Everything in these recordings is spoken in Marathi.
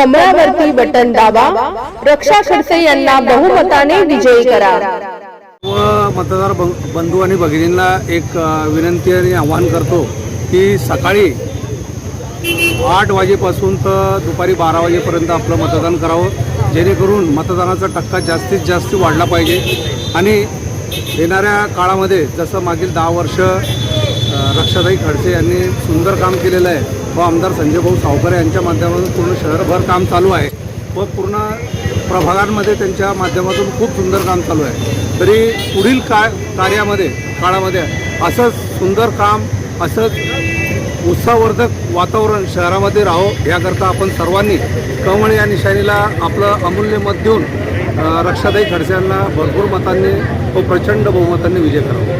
कमळावरती बटन दाबा. रक्षा खडसे यांना बहुमताने विजयी करा. व मतदार बंधू आणि भगिनींना एक विनंती आणि आवाहन करतो की सकाळी आठ वाजेपासून तर दुपारी बारा वाजेपर्यंत आपलं मतदान करावं. जेणेकरून मतदानाचा टक्का जास्तीत जास्त वाढला पाहिजे. आणि येणाऱ्या काळामध्ये जसं मागील दहा वर्ष रक्षाताई खडसे यांनी सुंदर काम केलेलं आहे व आमदार संजय भाऊ सावकर यांच्या माध्यमातून पूर्ण शहरभर काम चालू आहे व पूर्ण प्रभागांमध्ये त्यांच्या माध्यमातून खूप सुंदर काम चालू आहे. तरी पुढील का कार्यामध्ये काळामध्ये असंच सुंदर काम असंच उत्साहवर्धक वातावरण शहरामध्ये राहो याकरता आपण सर्वांनी कमळ या निशाणीला आपलं अमूल्य मत देऊन रक्षादायी खडसे यांना भरपूर मतांनी व प्रचंड बहुमतांनी विजय करावा.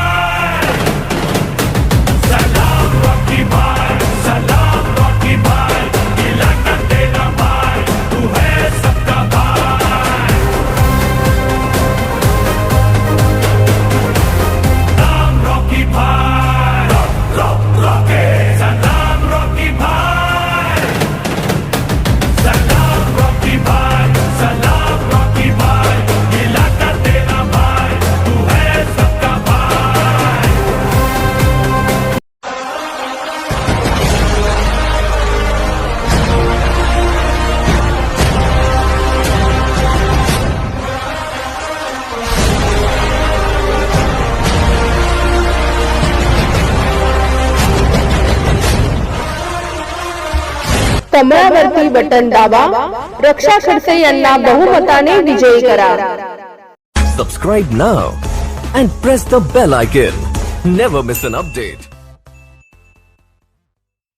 कमळावरती बटन दाबा रक्षा खडसे यांना बहुमताने विजयी करा Subscribe now and press the bell icon. Never miss an update.